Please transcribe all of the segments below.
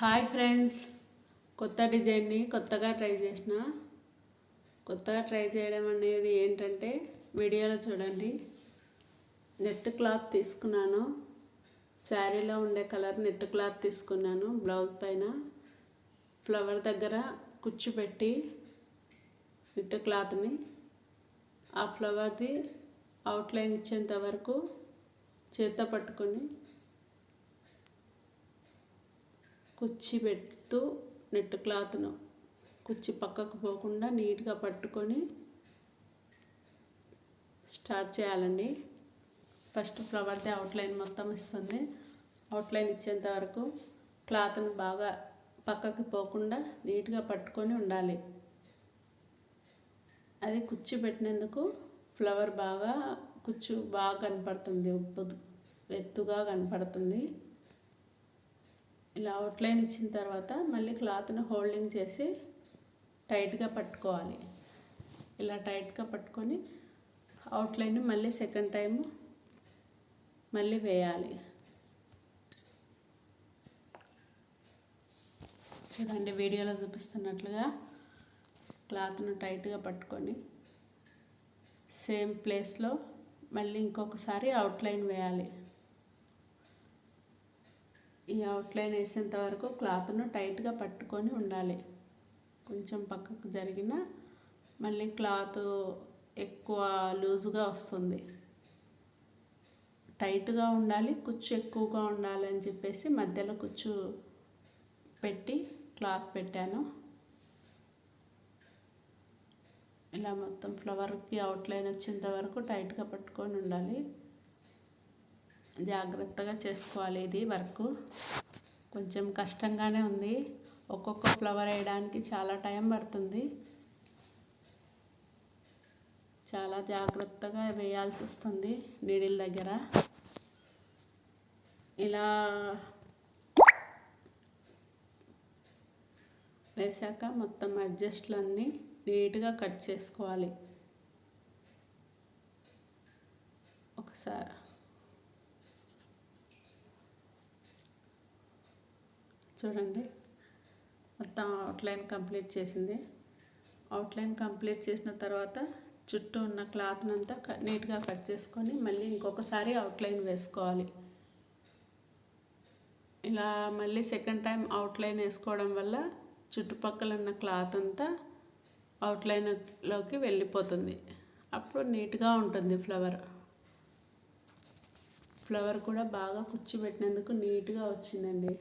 Hi friends కొత్త డిజైన్ని కొత్తగా ట్రై చేసిన. కొత్తగా ట్రై చేయడం అనేది ఏంటంటే వీడియోలో చూడండి. నెట్ క్లాత్ తీసుకున్నాను. శారీలో ఉండే కలర్ నెట్ క్లాత్ తీసుకున్నాను బ్లౌజ్ పైన. ఫ్లవర్ దగ్గర కుచ్చు పెట్టి నెట్ క్లాత్ని ఆ ఫ్లవర్ది అవుట్లైన్ ఇచ్చేంత వరకు చేత పట్టుకొని కుర్చీ పెడుతూ నెట్ క్లాత్ను కుర్చీ పక్కకు పోకుండా నీట్గా పట్టుకొని స్టార్ట్ చేయాలండి. ఫస్ట్ ఫ్లవర్ది అవుట్లైన్ మొత్తం ఇస్తుంది. అవుట్లైన్ ఇచ్చేంత వరకు క్లాత్ను బాగా పక్కకి పోకుండా నీట్గా పట్టుకొని ఉండాలి. అది కుర్చీ పెట్టినందుకు ఫ్లవర్ బాగా కుచ్చు బాగా కనపడుతుంది. ఉప్పు ఎత్తుగా కనపడుతుంది. ఇలా అవుట్లైన్ ఇచ్చిన తర్వాత మళ్ళీ క్లాత్ను హోల్డింగ్ చేసి టైట్గా పట్టుకోవాలి. ఇలా టైట్గా పట్టుకొని అవుట్లైన్ మళ్ళీ సెకండ్ టైం మళ్ళీ వేయాలి. చూడండి వీడియోలో చూపిస్తున్నట్లుగా క్లాత్ను టైట్గా పట్టుకొని సేమ్ ప్లేస్లో మళ్ళీ ఇంకొకసారి అవుట్లైన్ వేయాలి. ఈ అవుట్లైన్ వేసేంత వరకు క్లాత్ను టైట్గా పట్టుకొని ఉండాలి. కొంచెం పక్కకు జరిగిన మళ్ళీ క్లాత్ ఎక్కువ లూజుగా వస్తుంది. టైట్గా ఉండాలి కుచ్చు ఎక్కువగా ఉండాలి అని చెప్పేసి మధ్యలో కుచ్చు పెట్టి క్లాత్ పెట్టాను. ఇలా మొత్తం ఫ్లవర్కి అవుట్లైన్ వచ్చేంత వరకు టైట్గా పట్టుకొని ఉండాలి. జాగ్రత్తగా చేసుకోవాలి ఇది వర్క్. కొంచెం కష్టంగానే ఉంది. ఒక్కొక్క ఫ్లవర్ వేయడానికి చాలా టైం పడుతుంది. చాలా జాగ్రత్తగా వేయాల్సి వస్తుంది నీడిల్ దగ్గర. ఇలా వేసాక మొత్తం అడ్జస్ట్లు అన్నీ నీట్గా కట్ చేసుకోవాలి. ఒకసారి. చూడండి. మొత్తం అవుట్లైన్ కంప్లీట్ చేసింది. అవుట్లైన్ కంప్లీట్ చేసిన తర్వాత చుట్టూ ఉన్న క్లాత్ని అంతా నీట్గా కట్ చేసుకొని మళ్ళీ ఇంకొకసారి అవుట్లైన్ వేసుకోవాలి. ఇలా మళ్ళీ సెకండ్ టైం అవుట్లైన్ వేసుకోవడం వల్ల చుట్టుపక్కల ఉన్న క్లాత్ అంతా అవుట్లైన్లోకి వెళ్ళిపోతుంది. అప్పుడు నీట్గా ఉంటుంది ఫ్లవర్ ఫ్లవర్ కూడా బాగా కూర్చోబెట్టినందుకు నీట్గా వచ్చిందండి.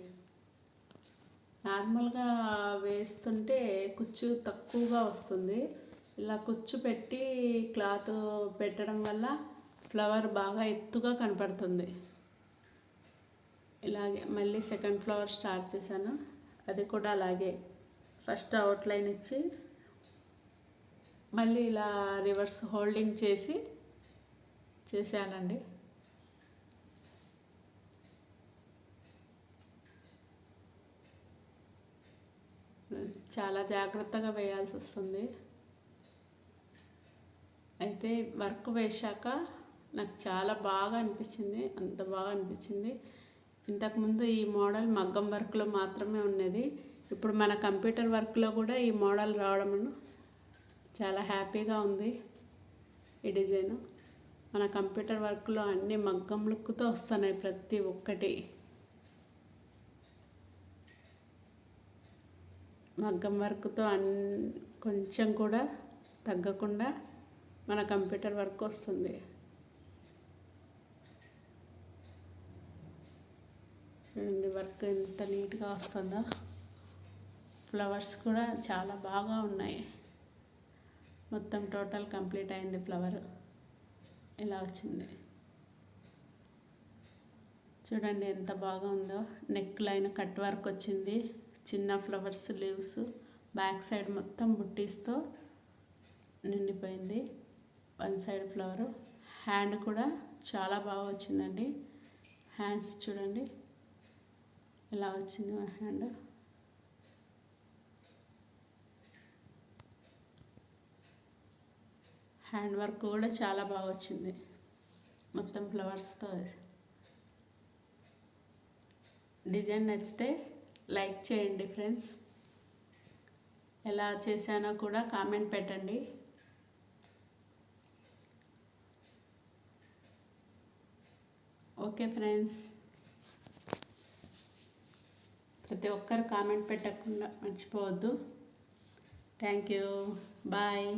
నార్మల్గా వేస్తుంటే కుచ్చు తక్కువగా వస్తుంది. ఇలా కుచ్చు పెట్టి క్లాత్ పెట్టడం వల్ల ఫ్లవర్ బాగా ఎత్తుగా కనపడుతుంది. ఇలాగే మళ్ళీ సెకండ్ ఫ్లవర్ స్టార్ట్ చేశాను. అది కూడా అలాగే. ఫస్ట్ అవుట్లైన్ ఇచ్చి మళ్ళీ ఇలా రివర్స్ హోల్డింగ్ చేసి చేశానండి. చాలా జాగ్రత్తగా వేయాల్సి వస్తుంది. అయితే వర్క్ వేశాక నాకు చాలా బాగా అనిపించింది అంత బాగా అనిపించింది. ఇంతకుముందు ఈ మోడల్ మగ్గం వర్క్లో మాత్రమే ఉన్నది ఇప్పుడు మన కంప్యూటర్ వర్క్లో కూడా ఈ మోడల్ రావడం చాలా హ్యాపీగా ఉంది ఈ డిజైను. మన కంప్యూటర్ వర్క్లో అన్ని మగ్గం లుక్తో వస్తున్నాయి ప్రతి ఒక్కటి. మగ్గం వర్క్తో అన్ కొంచెం కూడా తగ్గకుండా మన కంప్యూటర్ వర్క్ వస్తుంది. చూడండి వర్క్ ఎంత నీట్గా వస్తుందో. ఫ్లవర్స్ కూడా చాలా బాగా ఉన్నాయి. మొత్తం టోటల్ కంప్లీట్ అయింది ఫ్లవర్. ఇలా వచ్చింది. చూడండి ఎంత బాగా ఉందో నెక్ లైన్ కట్ వర్క్ వచ్చింది. చిన్న ఫ్లవర్స్ లీవ్స్ బ్యాక్ సైడ్ మొత్తం బుట్టీస్తో నిండిపోయింది. One side flower. హ్యాండ్ కూడా చాలా బాగా వచ్చిందండి. హ్యాండ్స్ చూడండి. ఇలా వచ్చింది హ్యాండ్? హ్యాండ్ వర్క్ కూడా చాలా బాగా వచ్చింది. మొత్తం ఫ్లవర్స్తో. డిజైన్ నచ్చితే లైక్ చేయండి ఫ్రెండ్స్. ఎలా చేశానో కూడా కామెంట్ పెట్టండి. Okay friends. ప్రతి ఒక్కరు కామెంట్ పెట్టకుండా మర్చిపోవద్దు. Thank you. బాయ్.